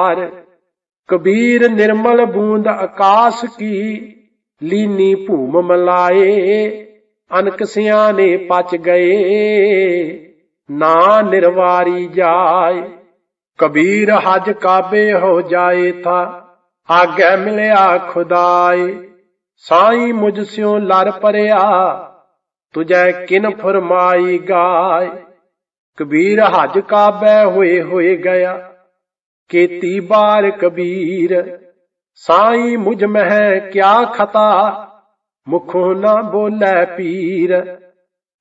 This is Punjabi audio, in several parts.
ਹਰ ਕਬੀਰ ਨਿਰਮਲ ਬੂੰਦ ਆਕਾਸ਼ ਕੀ ਲੀਨੀ ਭੂਮ ਮਲਾਏ, ਅਨਕ ਸਿਆਣੇ ਪਚ ਗਏ, ਨਾ ਨਿਰਵਾਰੀ ਜਾਏ। ਕਬੀਰ ਹਜ ਕਾਬੇ ਹੋ ਜਾਏ ਥਾ, ਆਗੇ ਮਿਲਿਆ ਖੁਦਾਏ। ਸਾਈ ਮੁਝ ਸਿਓ ਲਰ ਪਰਿਆ ਤੁਝੈ ਕਿਨ ਫਰਮਾਈ ਗਾਏ। ਕਬੀਰ ਹਜ ਕਾਬੇ ਹੋਏ ਹੋਏ ਗਿਆ ਕੀਤੀ ਬਾਰ ਕਬੀਰ। ਸਾਈ ਮੁਝ ਮਹਿ ਕਿਆ ਖਤਾ, ਮੁਖੋਂ ਨਾ ਬੋਲੇ ਪੀਰ।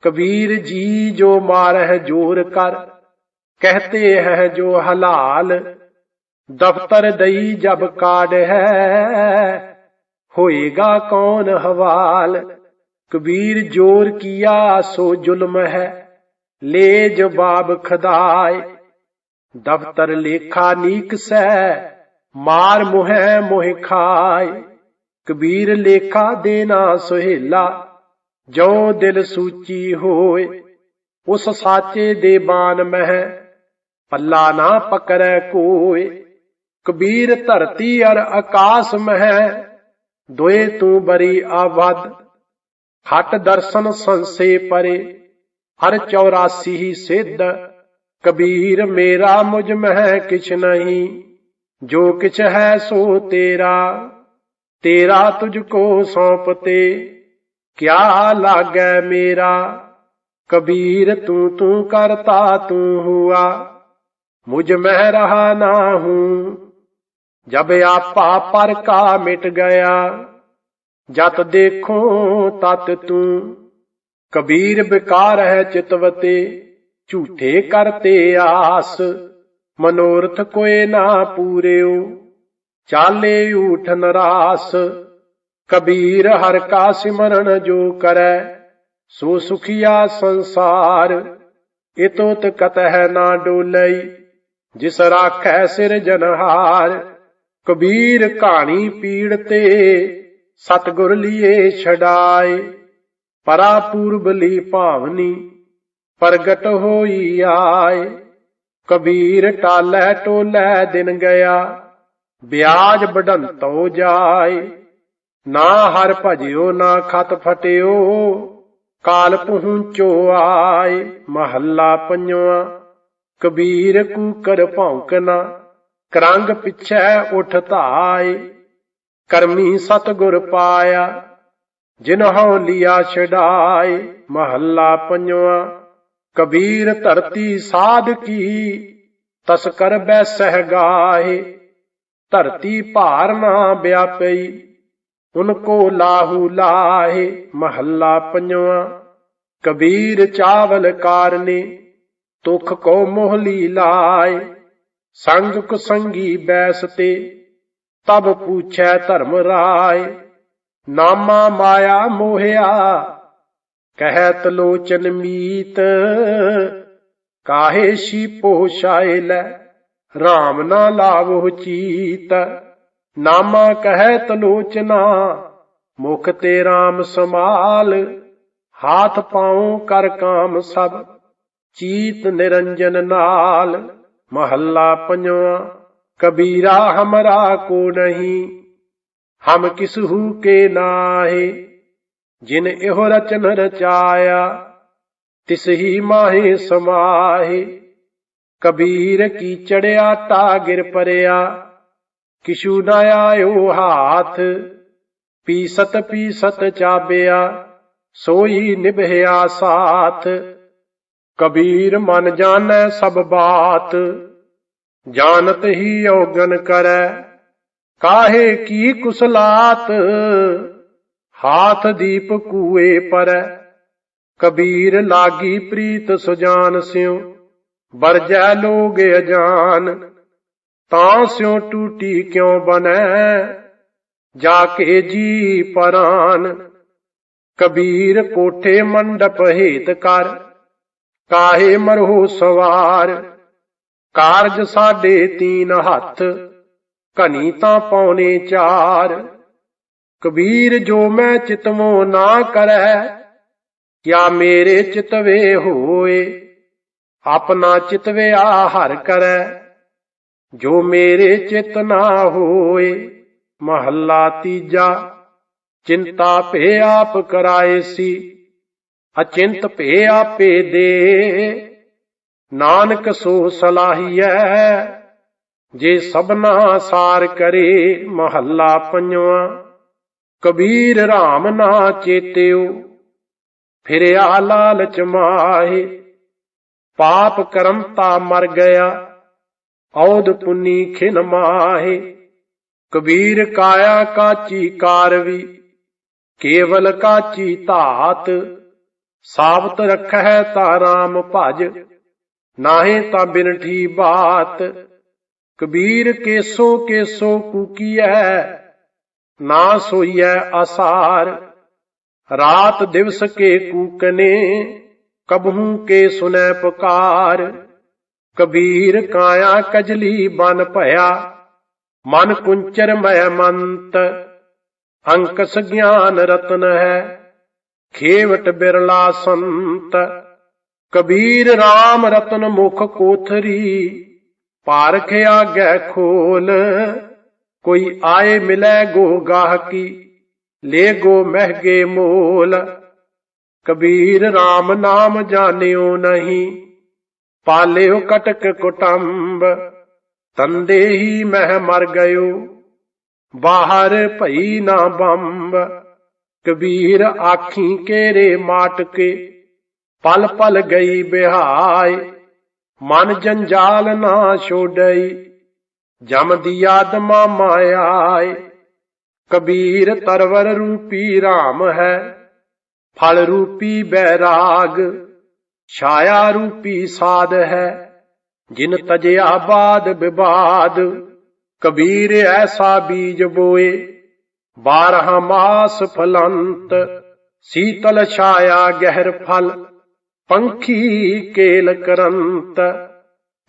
ਕਬੀਰ ਜੀ ਜੋ ਮਾਰਹਿ ਜੋਰ ਕਰ, ਕਹਤੇ ਹੈ ਜੋ ਹਲਾਲ। ਦਫਤਰ ਦਈ ਜਬ ਕਾਢ ਹੈ ਹੋਏਗਾ ਕੌਣ ਹਵਾਲ। ਕਬੀਰ ਜੋਰ ਕੀਆ ਸੋ ਜ਼ੁਲਮ ਹੈ ਲੇ ਜਵਾਬ ਖਦਾਏ। ਦਫਤਰ ਲੇਖਾ ਨੀਕ ਸੈ ਮਾਰ ਮੁਹਿ ਮੋਹਿ ਖਾਏ ਕਬੀਰ ਲੇਖਾ ਦੇਣਾ ਸੁਹੇਲਾ ਜੋ ਦਿਲ ਸੂਚੀ ਹੋਏ ਉਸ ਸਾਚੇ ਦੇ ਬਾਨ ਮਹਿ, ਪੱਲਾ ਨਾ ਪਕੜੈ ਕੋਏ ਕਬੀਰ ਧਰਤੀ ਅਰ ਆਕਾਸ ਮਹਿ, ਦੋਏ ਤੂੰ ਬਰੀ ਆਵਦ ਹਟ ਦਰਸ਼ਨ ਸੰਸੇ ਪਰੇ, ਹਰ 84 ਹੀ ਸਿੱਧ। ਕਬੀਰ ਮੇਰਾ ਮੁਝ ਮਹਿ ਕਿਛ ਨਹੀਂ, ਜੋ ਕਿਛ ਹੈ ਸੋ ਤੇਰਾ ਤੇਰਾ ਤੁਝ ਕੋ ਸੌਂਪਤੇ, ਕਿਆ ਲਾਗੈ ਮੇਰਾ? ਕਬੀਰ ਤੂੰ ਤੂੰ ਕਰਤਾ, ਤੂੰ ਹੁਆ, ਮੁਝ ਮਹਿ ਰਹਾ ਨਾ ਹੂੰ। ਜਬ ਆਪਾ ਪਰ ਕਾ ਮਿਟ ਗਿਆ, ਜਤ ਦੇਖੋ ਤਤ ਤੂੰ। ਕਬੀਰ ਬਿਕਾਰ ਹੈ ਚਿਤਵਤੇ ਝੂਠੇ ਕਰਤੇ ਆਸ, ਮਨੋਰਥ ਕੋਏ ਨਾ ਪੂਰਿਓ। ਚਾਲੇ ਊਠ ਨਰਾਸ, ਕਬੀਰ ਹਰ ਕਾ ਸਿਮਰਨ ਜੋ ਕਰੈ। ਸੋ ਸੁਖੀਆ ਸੰਸਾਰ, ਇਤੋਤ ਕਤਹਿ ਨਾ ਡੋਲਈ। ਜਿਸ ਰਾਖੈ ਸਿਰ ਜਨਹਾਰ, ਕਬੀਰ ਕਹਾਣੀ ਪੀੜ ਤੇ ਸਤਗੁਰ ਲੀਏ ਛਡਾਏ। ਪਰਾ ਪੂਰਬ ਲੀ ਭਾਵਨੀ ਪ੍ਰਗਟ ਹੋਈ ਆਏ। ਕਬੀਰ ਟਾਲੈ ਟੋਲੈ ਦਿਨ ਗਿਆ। ਵਿਆਜ ਵਡੰਤੋ ਜਾਏ। ਨਾ ਹਰ ਭਜਿਓ, ਨਾ ਖਤ ਫਟਿਓ। ਕਾਲ ਪਹੁੰਚੋ ਆਏ। ਮਹੱਲਾ ਪੰਜਵਾ। ਕਬੀਰ ਕੂਕਰ ਭੌਂਕਣਾ ਕਰੰਗ ਪਿਛੈ ਉਠ ਧਾਏ। ਕਰਮੀ ਸਤਗੁਰ ਪਾਇਆ। ਜਿਨ ਲਿਆ ਛਡਾਏ। ਮਹੱਲਾ ਪੰਜਵਾ। ਕਬੀਰ ਧਰਤੀ ਸਾਧ ਕੀ ਤਸਕਰ ਬੈਸਹਿ ਗਾਏ ਧਰਤੀ ਭਾਰ ਨਾ ਵਿਆਪਈ ਉਨਕੋ ਲਾਹੂ ਲਾਹੇ, ਮਹੱਲਾ ਪੰਜਵਾ। ਕਬੀਰ ਚਾਵਲ ਕਾਰਨੇ, ਤੁਖ ਕੋ ਮੋਹਲੀ ਲਾਏ ਸੰਗ ਕੁਸੰਗੀ ਬੈਸ ਤੇ, ਤਬ ਪੁੱਛੈ ਧਰਮ ਰਾਏ। ਨਾਮਾ ਮਾਇਆ ਮੋਹਿਆ ਕਹਿਤ ਲੋਚਨ ਮੀਤ, ਕਾਹੇ ਸ਼ੀ ਪੋਸ਼ਾਏ ਲੈ RAM ਨਾ ਲਾਵੋ ਚੀਤ। ਨਾਮਾ ਕਹਿਤ ਲੋਚਨਾ, ਮੁਖ ਤੇ RAM ਸਮਾਲ ਹਾਥ ਪਾਉ ਕਰ ਕਾਮ ਸਭ, ਚੀਤ ਨਿਰੰਜਨ ਨਾਲ। ਮਹੱਲਾ ਪੰਜਵਾ, ਕਬੀਰਾ ਹਮਰਾ ਕੋ ਨਹੀਂ, ਹਮ ਕਿਸਹੂ ਕੇ ਨਾਹੇ। ਜਿਨ ਇਹੋ ਰਚਨ ਰਚਾਇਆ, ਤਿਸ ਹੀ ਮਾਹੇ ਸਮਾਹੇ। ਕਬੀਰ ਕੀ ਚੜਿਆ ਤਾ ਗਿਰ ਪਰਿਆ, ਕਿਛੂ ਨਾ ਆਇਓ ਹਾਥ। ਪੀਸਤ ਪੀਸਤ ਚਾਬਿਆ, ਸੋਈ ਨਿਭਿਆ ਸਾਥ। ਕਬੀਰ ਮਨ ਜਾਣੈ ਸਭ ਬਾਤ, ਜਾਣਤ ਹੀ ਔਗਨ ਕਰੈ। ਕਾਹੇ ਕੀ ਕੁਸਲਾਤ? ਹਾਥ ਦੀਪ ਕੂਏ ਪਰੈ, ਕਬੀਰ ਲਾਗੀ ਪ੍ਰੀਤ ਸੁਜਾਨ ਸਿਉ, ਵਰਜੈ ਲੋਗ ਅਜਾਨ, ਤਾਂ ਸਿਉ ਟੂਟੀ ਕਿਉ ਬਨੈ ਜਾ ਕੇ ਜੀ ਪਰਾਨ। ਕਬੀਰ ਕੋਠੇ ਮੰਡਪ ਹੇਤ ਕਰ, ਕਾਹੇ ਮਰੋ ਸਵਾਰ। ਕਾਰਜ ਸਾਡੇ ਤੀਨ ਹੱਥ, ਘਨੀ ਤਾਂ ਪੌਣੇ ਚਾਰ। ਕਬੀਰ ਜੋ ਮੈਂ ਚਿਤਵੋ ਨਾ ਕਰੈ ਕਿਆ ਮੇਰੇ ਚਿਤਵੇ ਹੋਏ? ਆਪਣਾ ਚਿਤਵੇ ਚਿਤਵਿਆ ਹਰ ਕਰੈ ਜੋ ਮੇਰੇ ਚਿਤ ਨਾ ਹੋਏ। ਮਹੱਲਾ ਤੀਜਾ, ਚਿੰਤਾ ਭੇ ਆਪ ਕਰਾਏ ਸੀ, ਅਚਿੰਤ ਭੇ ਆਪੇ ਦੇ। ਨਾਨਕ ਸੋ ਸਲਾਹੀਐ, ਜੇ ਸਭਨਾ ਸਾਰ ਕਰੇ ਮਹੱਲਾ ਪੰਜਵਾ। ਕਬੀਰ RAM ਨਾ ਚੇਤਿਓ, ਫਿਰਿਆ ਲਾਲਚ ਮਾਹੇ। ਪਾਪ ਕਰਮ ਤਾ ਮਰ ਗਿਆ ਔਦ ਪੁਨੀ ਖਿਨ ਮਾਹੇ। ਕਬੀਰ ਕਾਇਆ ਕਾਚੀ ਕਾਰਵੀ, ਕੇਵਲ ਕਾਚੀ ਧਾਤ। ਸਾਬਤ ਰਖੈ ਤਾ RAM ਭਜ, ਨਾਹੇ ਤਾਂ ਬਿਨਠੀ ਬਾਤ। ਕਬੀਰ ਕੇਸੋ ਕੇਸੋ ਕੂਕੀਐ ਨਾ ਸੋਈਐ ਅਸਾਰ ਰਾਤ ਦਿਵਸ ਕੇ ਕੂਕਨੇ, ਕਬਹੂ ਕੇ ਸੁਨੈ ਪੁਕਾਰ। ਕਬੀਰ ਕਾਇਆ ਕਜਲੀ ਬਨ ਭਇਆ, ਮਨ ਕੁੰਚਰ ਮੈ ਮੰਤ। ਅੰਕਸ ਗਿਆਨ ਰਤਨ ਹੈ, ਖੇਵਟ ਬਿਰਲਾ ਸੰਤ। ਕਬੀਰ RAM ਰਤਨ ਮੁਖ ਕੋਥਰੀ ਪਾਰਖ ਆਗੈ ਖੋਲ। ਕੋਈ ਆਏ ਮਿਲੈ ਗੋ ਗਾਹਕੀ ਲੈ ਗੋ ਮਹਿਗੇ ਮੋਲ ਕਬੀਰ RAM ਨਾਮ ਜਾਣਿਓ ਨਹੀਂ ਪਾਲਿਓ ਕਟਕ ਕੁਟੰਬ ਤੰਦੇ ਹੀ ਮਹਿ ਮਰ ਗਇਓ ਬਾਹਰ ਭਈ ਨਾ ਬੰਬ ਕਬੀਰ ਆਖੀ ਕੇਰੇ ਮਾਟ ਕੇ ਪਲ ਪਲ ਗਈ ਬਿਹਾਏ ਮਨ ਜੰਜਾਲ ਨਾ ਛੋੜਈ ਜਮ ਦੀ ਆਦਮਾ ਮਾਇਆਏ ਕਬੀਰ ਤਰਵਰ ਰੂਪੀ RAM ਹੈ, ਫਲ ਰੂਪੀ ਬੈਰਾਗ, ਛਾਇਆ ਰੂਪੀ ਸਾਧ ਹੈ। ਜਿਨ ਤਜਿਆ ਬਾਦ ਵਿਵਾਦ ਕਬੀਰ ਐਸਾ ਬੀਜ ਬੋਏ। ਬਾਰਹ ਮਾਸ ਫਲੰਤ, ਸੀਤਲ ਛਾਇਆ ਗਹਿਰ ਫਲ, ਪੰਖੀ ਕੇਲ ਕਰੰਤ।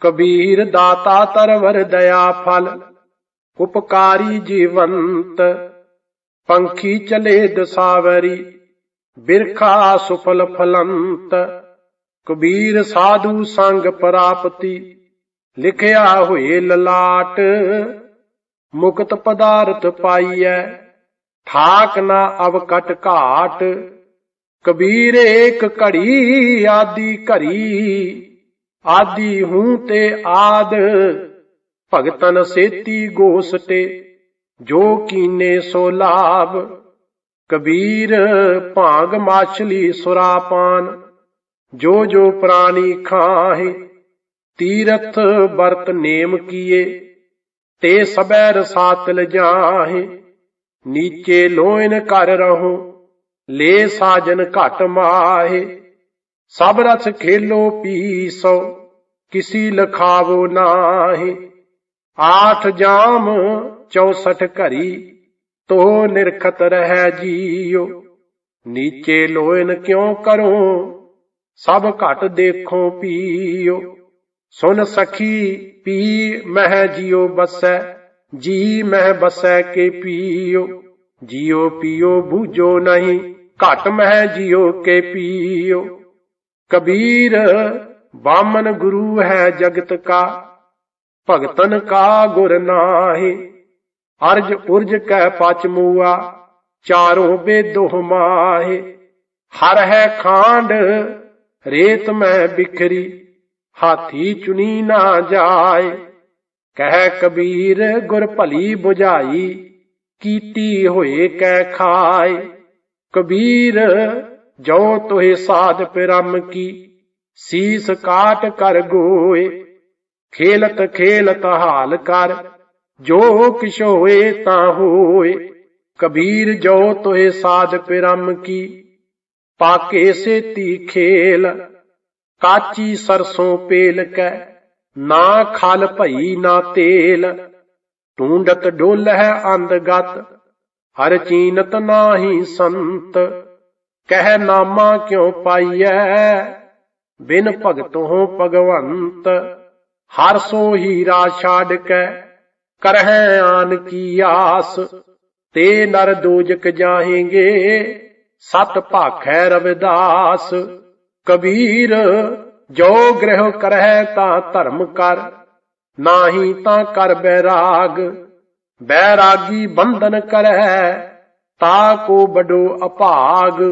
ਕਬੀਰ ਦਾਤਾ ਤਰਵਰ ਦਇਆ ਫਲ, ਉਪਕਾਰੀ ਜੀਵੰਤ, ਪੰਖੀ ਚਲੇ ਦਸਾਵਰੀ, ਬਿਰਖਾ ਸੁਫਲ ਫਲੰਤ। ਕਬੀਰ ਸਾਧੂ ਸੰਗ ਪ੍ਰਾਪਤੀ, ਲਿਖਿਆ ਹੋਏ ਲਲਾਟ। ਮੁਕਤ ਪਦਾਰਥ ਪਾਈਐ, ਠਾਕ ਨਾ ਅਵਕਟ ਘਾਟ। ਕਬੀਰ ਏਕ ਘੜੀ, ਆਦੀ ਘੜੀ। ਆਦੀ ਹੂੰ ਤੇ ਆਦ, ਭਗਤਨ ਸੇਤੀ ਗੋਸਟੇ, ਜੋ ਕੀਨੇ ਸੋ ਲਾਭ। ਕਬੀਰ ਭਾਂਗ ਮਾਛਲੀ ਸੁਰਾਪਾਨ, ਜੋ ਜੋ ਪ੍ਰਾਨੀ ਖਾਹੇ, ਤੀਰਥ ਵਰਤ ਨੇਮ ਕੀਏ, ਤੇ ਸਬੈ ਰਸਾਤਲ ਲਜਾਹੇ। ਨੀਚੇ ਲੋਇਨ ਕਰ ਰਹੋ, ਲੇ ਸਾਜਨ ਘਟ ਮਾਹੇ। ਸਭ ਰਸ ਖੇਲੋ ਪੀਸੋ, ਕਿਸੀ ਲਖਾਵੋ ਨਾਹੀ। ਆਠ ਜਾਮ 64 ਘਰੀ ਤੋ ਨਿਰਖਤ ਰਹਿ ਜੀਓ। ਨੀਚੇ ਲੋਇਨ ਕਿਉ ਕਰੋ? ਸਭ ਘਟ ਦੇਖੋ ਪੀਓ। ਸੁਨ ਸਖੀ, ਪੀ ਮਹਿ ਜਿਉ ਬਸੈ, ਜੀ ਮਹਿ ਬਸੈ ਕੇ ਪੀਓ। ਜਿਉ ਪੀਓ, ਬੂਝੋ ਨਹੀਂ, ਘਟ ਮਹਿ ਜਿਉ ਕੇ ਪੀਓ। ਕਬੀਰ ਬਾਮਨ ਗੁਰੂ ਹੈ ਜਗਤ ਕਾ, ਭਗਤਨ ਕਾ ਗੁਰ ਨਾਹੀ। ਅਰਜ ਉਰਜ ਕੈ ਪਚ ਮੂਆ, ਚਾਰੋਂ ਬੇਦੋਹ ਮਾਹੇ। ਹਰ ਹੈ ਖਾਂਡ, ਰੇਤ ਮੈਂ ਬਿਖਰੀ, ਹਾਥੀ ਚੁਨੀ ਨਾ ਜਾਏ। ਕਹਿ ਕਬੀਰ, ਗੁਰ ਭਲੀ 부ਝਾਈ ਕੀਤੀ ਹੋਏ ਕਹਿ ਖਾਏ। ਕਬੀਰ ਜੋ ਤੋਹਿ ਸਾਧ ਪਿਰਮ ਕੀ, ਸੀਸ ਕਾਟ ਕਰ ਗੋਏ। ਖੇਲਤ ਖੇਲਤ ਹਾਲ ਕਰ, ਜੋ ਕਿਛ ਹੋਏ ਤਾਂ ਹੋਏ। ਕਬੀਰ ਜੋ ਤੋਹਿ ਸਾਧ ਪਿਰਮ ਕੀ, ਪਾਕੇ ਸੇਤੀ ਖੇਲ। ਕਾਚੀ ਸਰਸੋਂ ਪੇਲ ਕੈ, ਨਾ ਖਲ ਭਈ ਨਾ ਤੇਲ। ਟੂੰਡਤ ਡੋਲ ਹੈ ਅੰਧ ਗਤ, ਹਰ ਚੀਨਤ ਨਾਹੀ ਸੰਤ। ਕਹਿ ਨਾਮਾ ਕਿਉ ਪਾਈਐ? ਬਿਨ ਭਗਤੋਂ ਭਗਵੰਤ, ਹਰ ਸੋ ਹੀਰਾ ਛਾੜ ਕੇ ਕਰਹਿ ਆਨ ਕੀ ਆਸ? ਤੇ ਨਰ ਦੋਜਕ ਜਾਹੇਂਗੇ, ਸਤ ਭਾਖੈ ਰਵਿਦਾਸ। ਕਬੀਰ, ਜੋ ਗ੍ਰਹਿ ਕਰਹਿ ਤਾਂ ਧਰਮ ਕਰ, ਨਾਹੀ ਤਾਂ ਕਰ ਬੈਰਾਗ। ਬੈਰਾਗੀ ਬੰਧਨ ਕਰੈ ਤਾ ਕੋ ਬਡੋ ਅਭਾਗ